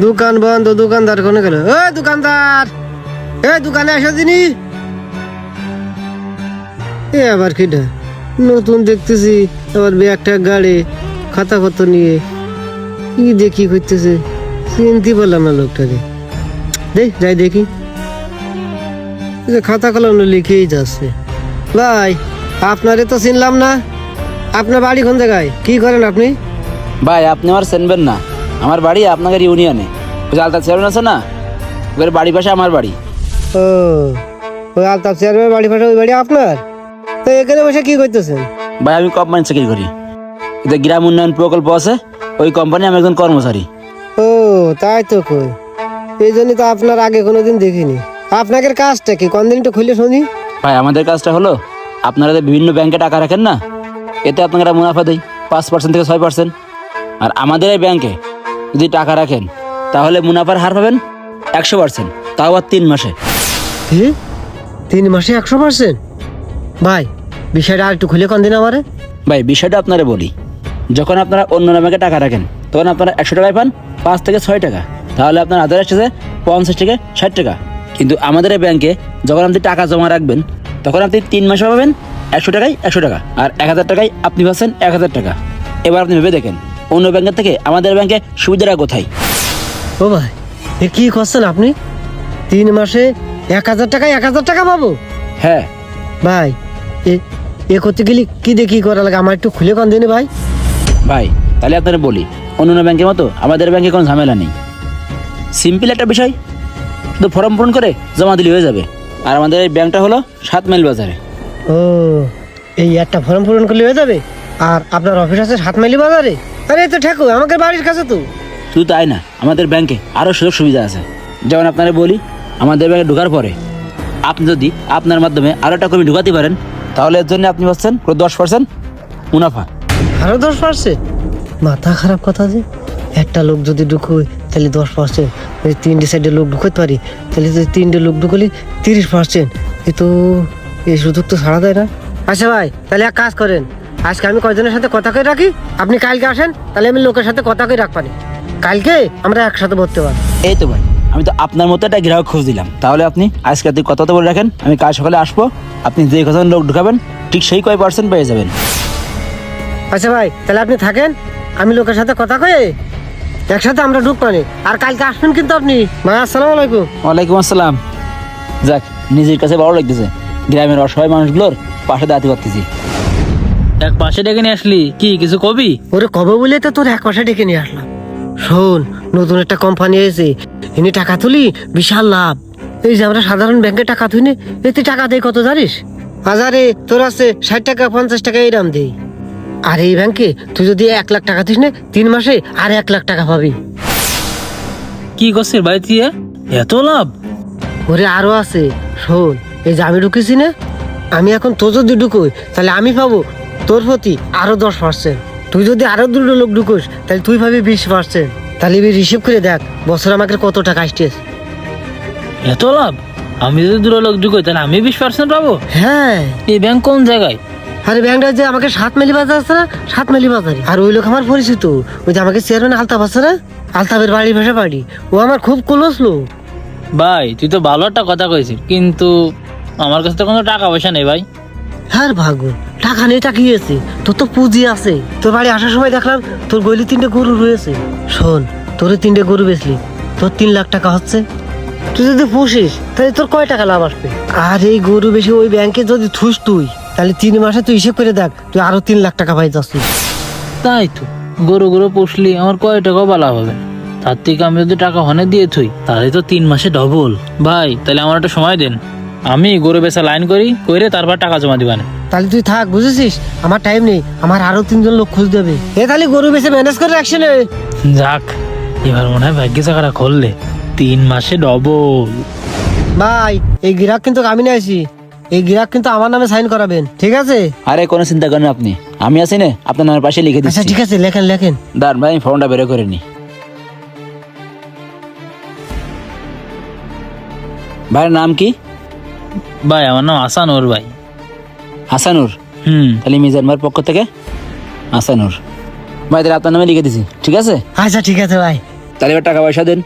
দোকান বন্ধ, দোকানদার কোনে গেল? ও দোকানদার! এ দোকানে আসো দিনি এ আবার কিটা? নতুন দেখতেছি, আবার ব্যাগটা গাড়ি খাতা কত নিয়ে। কি দেখি করতেছে? চিনতে পারলাম না লোকটাকে। দেখ, যাই দেখি। খাতা কলম লিখেই যাচ্ছে। ভাই, আপনারে তো চিনলাম না। আপনার বাড়ি কোন জায়গায়? কি করেন আপনি? ভাই, আপনি আমার চেনবেন না। আমার বাড়ি আপনাদের ইউনিয়নে। ওই আলতা চেয়ারম্যান আছে না? ওদের বাড়ি পাশে আমার বাড়ি। ও ওই আলতাফ চেয়ারম্যান বাড়ি ফাটা ওই বাড়ি আপনার? তো এখানে বসে কি করতেছেন? ভাই আমি কোম্পানি চাকরি করি। এতে গ্রাম উন্নয়ন প্রকল্প আছে ওই কোম্পানি আমি একজন কর্মচারী। ও তাই তো কই। এই জন্যই তো আপনার আগে কোনোদিন দেখিনি। আপনাকে কাজটা কি? কোন দিন একটু খুলে শুনি। ভাই আমাদের কাজটা হলো আপনারা যে বিভিন্ন ব্যাংকে টাকা রাখেন না এতে আপনারা মুনাফা দেয় পাঁচ পার্সেন্ট থেকে ছয় পার্সেন্ট আর আমাদের এই ব্যাংকে যদি টাকা রাখেন তাহলে মুনাফার হার পাবেন একশো পার্সেন্ট তাও আর তিন মাসে। কি তিন মাসে একশো পার্সেন্ট? ভাই বিষয়টা আর একটু খুলে কোন দিন আমারে। ভাই বিষয়টা আপনারা বলি। যখন আপনারা অন্য ব্যাংকে টাকা রাখেন তখন আপনারা একশো টাকায় পান পাঁচ থেকে ছয় টাকা। তাহলে আপনার আধার আসছে পঞ্চাশ থেকে ষাট টাকা। কিন্তু আমাদের এই ব্যাংকে যখন আপনি টাকা জমা রাখবেন তখন আপনি তিন মাসে পাবেন একশো টাকায় একশো টাকা। আর এক হাজার টাকায় আপনি পাচ্ছেন এক হাজার টাকা। এবার আপনি ভেবে দেখেন অন্য ব্যাংকের থেকে আমাদের ব্যাংকে সুবিধাটা কোথায়? ও ভাই এ কি করছেন আপনি? তিন মাসে এক হাজার টাকায় এক হাজার টাকা পাবো? হ্যাঁ। ভাই এ এ করতে গেলে কি দেখি করা লাগে? আমার একটু খুলে কোন দিনে ভাই। ভাই তাহলে আপনারা বলি অন্য অন্য ব্যাংকের মতো আমাদের ব্যাংকে কোনো ঝামেলা নেই। সিম্পল একটা বিষয় শুধু ফর্ম পূরণ করে জমা দিলে হয়ে যাবে। আর আমাদের এই ব্যাংকটা হলো সাত মাইল বাজারে। ও এই একটা ফর্ম পূরণ করলে হয়ে যাবে? আর আপনার অফিস আছে সাত মাইল বাজারে? আরে তো ঠাকুর আমাকে বাড়ির কাছে তো। শুধু তাই না আমাদের ব্যাংকে আরও সুযোগ সুবিধা আছে। যেমন আপনারা বলি আমাদের ব্যাংকে ঢোকার পরে আপনি যদি আপনার মাধ্যমে আরও একটা কর্মী ঢুকাতে পারেন তাহলে এর জন্য আপনি পাচ্ছেন পুরো দশ পার্সেন্ট মুনাফা। আরও দশ পার্সেন্ট? মাথা খারাপ কথা যে। একটা লোক যদি ঢুকোয় তাহলে দশ পার্সেন্ট। যদি তিনটে সাইডে লোক ঢুকতে পারি তাহলে যদি তিনটে লোক ঢুকলে তিরিশ পার্সেন্ট। এ তো এই সুযোগ তো ছাড়া দেয় না। আচ্ছা ভাই তাহলে এক কাজ করেন। আজকে আমি কয়জনের সাথে কথা কয়ে রাখি? আপনি কালকে আসেন তাহলে আমি লোকের সাথে কথা কয়ে রাখবানি কালকে আমরা একসাথে ভরতে পারব এই তো ভাই আমি তো আপনার মতো একটা গ্রাহক খোঁজ দিলাম তাহলে আপনি আজকে রাতে কথা তো বলে রাখেন আমি কাল সকালে আসব। আপনি যে কজন লোক ঢুকাবেন ঠিক সেই কয় পার্সেন্ট পেয়ে যাবেন। আচ্ছা ভাই তাহলে আপনি থাকেন আমি লোকের সাথে কথা কয়ে একসাথে আমরা ঢুকবানি আর কালকে আসবেন কিন্তু আপনি। ভাই আসসালামু আলাইকুম। ওয়ালাইকুম আসসালাম। যাক নিজের কাছে ভালো লাগতেছে। গ্রামের অসহায় মানুষগুলোর পাশে দাঁড়াতে পারতেছি। এক পাশে ডেকে নিয়ে আসলি? কি কিছু কবি? ওরে কবে বলে তো তোর এক পাশে ডেকে নিয়ে আসলাম। শোন নতুন একটা কোম্পানি এসে এনে টাকা তুলি বিশাল লাভ। এই যে আমরা সাধারণ ব্যাংকে টাকা তুলি এতে টাকা দেয় কত জানিস? হাজারে তোর আছে ষাট টাকা পঞ্চাশ টাকা এরাম দেই আর এই ব্যাংকে তুই যদি এক লাখ টাকা দিস না তিন মাসে আর এক লাখ টাকা পাবি। কি করছিস ভাই তুই এ? এত লাভ? ওরে আরও আছে। শোন এই যে আমি ঢুকেছি না আমি এখন তোর যদি ঢুকোই তাহলে আমি পাবো তোর প্রতি আরও দশ পার্সেন্ট তুই যদি আরও দুটো লোক ঢুকোস তাহলে তুই ভাবি বিশ পার্সেন্ট তাহলে এবার হিসেব করে দেখ বছর আমাকে কত টাকা আসছিস এত লাভ? আমি যদি দুটো লোক ঢুকোই তাহলে আমি বিশ পার্সেন্ট পাবো? হ্যাঁ। এই ব্যাংক কোন জায়গায়? আরে ব্যাংকটা যে আমাকে সাত মেলি বাজার আছে না সাত মেলি বাজারে। আর ওই লোক আমার পরিচিত ওই যে আমাকে চেয়ারম্যান আলতাফ আছে না আলতাফের বাড়ি ভাষা বাড়ি। ও আমার খুব ক্লোজ লোক। ভাই তুই তো ভালো একটা কথা কইছিস কিন্তু আমার কাছে তো কোনো টাকা পয়সা নেই ভাই। হ্যাঁ টাকা টাকিয়েছে তোর তো পুঁজি আছে। তোর বাড়ি আসার সময় দেখলাম তোর গলি তিনটে গরু রয়েছে। শোন, তোর তিনটে গরু বেচলি, তোর তিন লাখ টাকা হচ্ছে। তুই যদি পুষিস, তাহলে তোর কয় টাকা লাভ আসবে? আর এই গরু বেশি ওই ব্যাংকে যদি থুস তুই, তাহলে তিন মাসে তুই হিসেব করে দেখ, তুই আরও তিন লাখ টাকা পাই তাই তো, গরু গরু পুষলি, আমার কয় টাকাও বলা হবে। তার থেকে আমি যদি টাকা হনে দিয়ে থই, তাহলে তো তিন মাসে ডবল ভাই, তাহলে আমার একটা সময় দেন। আমি গরু বেচা লাইন করি কইরে তারপর টাকা জমা দিবানে তাহলে তুই থাক বুঝেছিস? আমার টাইম নেই আমার আরও তিনজন লোক খোঁজ দেবে এ তাহলে গরু বেশি ম্যানেজ করে রাখছে না। যাক এবার মনে হয় ভাগ্য চাকাটা খুললে তিন মাসে ডবল ভাই এই গ্রাহক কিন্তু আমি না আছি এই গ্রাহক কিন্তু আমার নামে সাইন করাবেন ঠিক আছে? আরে কোনো চিন্তা করেন আপনি। আমি আছি না আপনার নামের পাশে লিখে আচ্ছা দিচ্ছি। ঠিক আছে লেখেন লেখেন। দাঁড়ান ভাই আমি ফর্মটা বের করে নি। ভাইয়ের নাম কি? ভাই আমার নাম আসানুর ভাই। হাসানুর হুম। তাহলে মিজান ভাইয়ের পক্ষ থেকে আসানুর। ভাই তাহলে আপনার নামে লিখে দিছি ঠিক আছে? আচ্ছা ঠিক আছে ভাই। তাহলে এবার টাকা পয়সা দেন।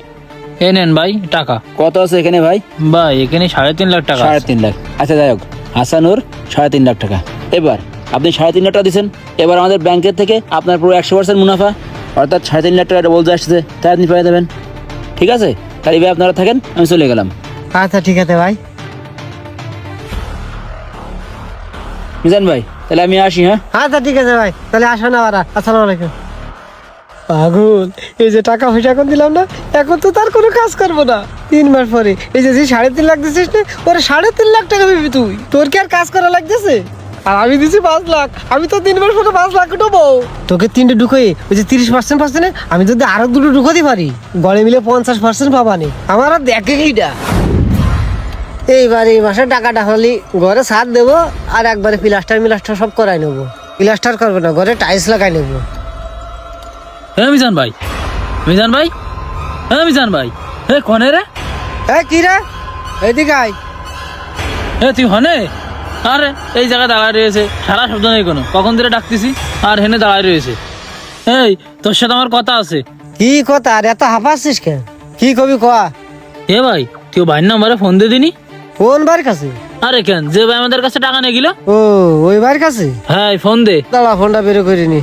এ নেন ভাই টাকা। কত আছে এখানে ভাই? ভাই এখানে সাড়ে তিন লাখ টাকা সাড়ে আছে। তিন লাখ। আচ্ছা যাই হোক হাসানুর সাড়ে তিন লাখ টাকা। এবার আপনি সাড়ে তিন লাখ টাকা দিচ্ছেন এবার আমাদের ব্যাংকের থেকে আপনার পুরো একশো পার্সেন্ট মুনাফা অর্থাৎ সাড়ে তিন লাখ টাকা ডবল যে আসছে তাই আপনি পেয়ে দেবেন। ঠিক আছে? তাহলে এবার আপনারা থাকেন আমি চলে গেলাম। আচ্ছা ঠিক আছে ভাই। মিজান ভাই, তাহলে আমি আসি হ্যাঁ? আচ্ছা ঠিক আছে ভাই। তাহলে আসো না ওরা আসসালামু আলাইকুম। পাগল, এই যে টাকা পয়সা এখন দিলাম না, এখন তো তার কোনো কাজ করব না। তিন মাস পরে, এই যে সাড়ে তিন লাখ দিছিস না, ওরে সাড়ে তিন লাখ টাকা দিবি তুই। তোর কি আর কাজ করা লাগতেছে? আর আমি দিছি পাঁচ লাখ, আমি তো তিন মাস পরে পাঁচ লাখ উঠবো। তোকে তিনটে ঢুকোই, ওই যে তিরিশ পার্সেন্ট পার্সেন্ট আমি যদি আরও দুটো ঢুকোতে পারি, গড়ে মিলে পঞ্চাশ পার্সেন্ট পাবানি আমার আর দেখে কিটা। এইবার এই মাসে টাকাটা হলি ঘরে সার দেবো আর একবারে প্লাস্টার মিলাস্টার সব করাই নেব। প্লাস্টার করবে না ঘরে টাইলস লাগাই নেব। হ্যাঁ মিজান ভাই মিজান ভাই হ্যাঁ মিজান ভাই হ্যাঁ কনে রে? এ কি রে? এদিকে আয়। হ্যাঁ তুই হনে? আরে এই জায়গায় দাঁড়ায় রয়েছে। সারা শব্দ নেই কোনো। কখন ধরে ডাকতেছি? আর হেনে দাঁড়ায় রয়েছে। এই তোর সাথে আমার কথা আছে। কি কথা? আর এত হাঁপাচ্ছিস কেন? কি কবি কয়া? এ ভাই তুই ভাইয়ের নাম্বারে ফোন দিয়ে দিনি? কোন বাড়ির কাছে? আরে কেন? যে ভাই আমাদের কাছে টাকা নিয়ে গেল? ও ওই বাড়ির কাছে? হ্যাঁ ফোন দে। দাঁড়া ফোনটা বের করিনি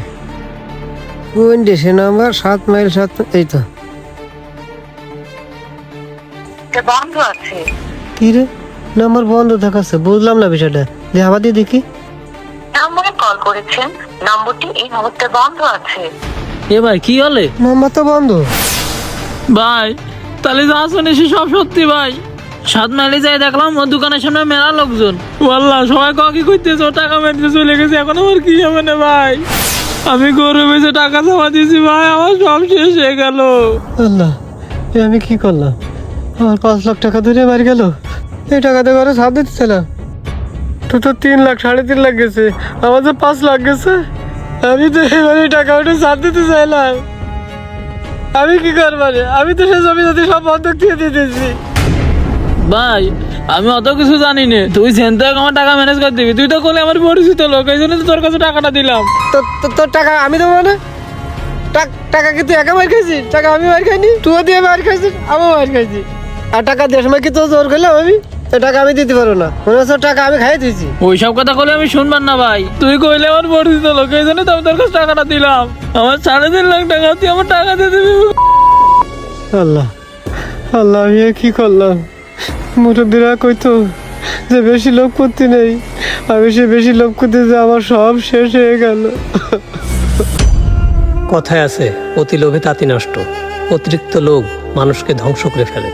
কোন দেশে নাম্বার? সাত মাইল সাত এই তো। বন্ধ আছে। কি রে? নাম্বার বন্ধ দেখাচ্ছে বুঝলাম না বিষয়টা। যে আবার দিয়ে দেখি। নম্বরে কল করেছেন। নম্বরটি এই মুহূর্তে বন্ধ আছে। এ ভাই কি হলে? নাম্বার তো বন্ধ। ভাই তাহলে যা শুনেছি সব সত্যি ভাই। সাত মাইলে যাই দেখলাম ওর দোকানের সামনে মেলা লোকজন। বললাম সবাই কাকি করতেছে? ও টাকা মেরতে চলে গেছে। এখন আমার কি হবে না ভাই? আমি গরু বেঁচে টাকা জমা দিয়েছি ভাই আমার সব শেষ হয়ে গেল। আল্লাহ এ আমি কি করলাম? আমার পাঁচ লাখ টাকা ধরে বাড়ি গেল। এই টাকাতে ঘরে সাত দিতেছিলাম। তো তো তিন লাখ সাড়ে তিন লাখ গেছে। আমার তো পাঁচ লাখ গেছে আমি তো এবারে এই টাকা ওটা সাত দিতে চাইলাম। আমি কি করব রে? আমি তো সে জমি জাতি সব বন্ধক দিয়ে দিতেছি। ভাই আমি অত কিছু জানি না তুই সেন থেকে আমার টাকা ম্যানেজ করে দিবি তুই তো করলে আমার পরিচিত লোক এই জন্য তো তোর কাছে টাকাটা দিলাম। তো তোর টাকা আমি দেবো না টাক- টাকা কি তুই একা মার খাইছিস? টাকা আমি মার খাইনি। তুইও দিয়ে মার খাইছিস আমিও মার খাইছি। আর টাকা দেওয়ার সময় কি তো জোর করলাম আমি? তো টাকা আমি দিতে পারব না। মনে হচ্ছে টাকা আমি খাই দিয়েছি। ওইসব কথা বলে আমি শুনবার না ভাই। তুই কইলে আমার পরিচিত লোক এই জন্য তো আমি তোর কাছে টাকাটা দিলাম। আমার সাড়ে তিন লাখ টাকা তুই আমার টাকা দিয়ে দিবি। আল্লাহ আল্লাহ আমি এ কি করলাম? মোটর দিরা কইতো যে বেশি লোভ করতে নেই, আর বেশি বেশি লোভ করতে যে আমার সব শেষ হয়ে গেল। কথায় আছে, অতি লোভে তাঁতি নষ্ট, অতিরিক্ত লোভ মানুষকে ধ্বংস করে ফেলে।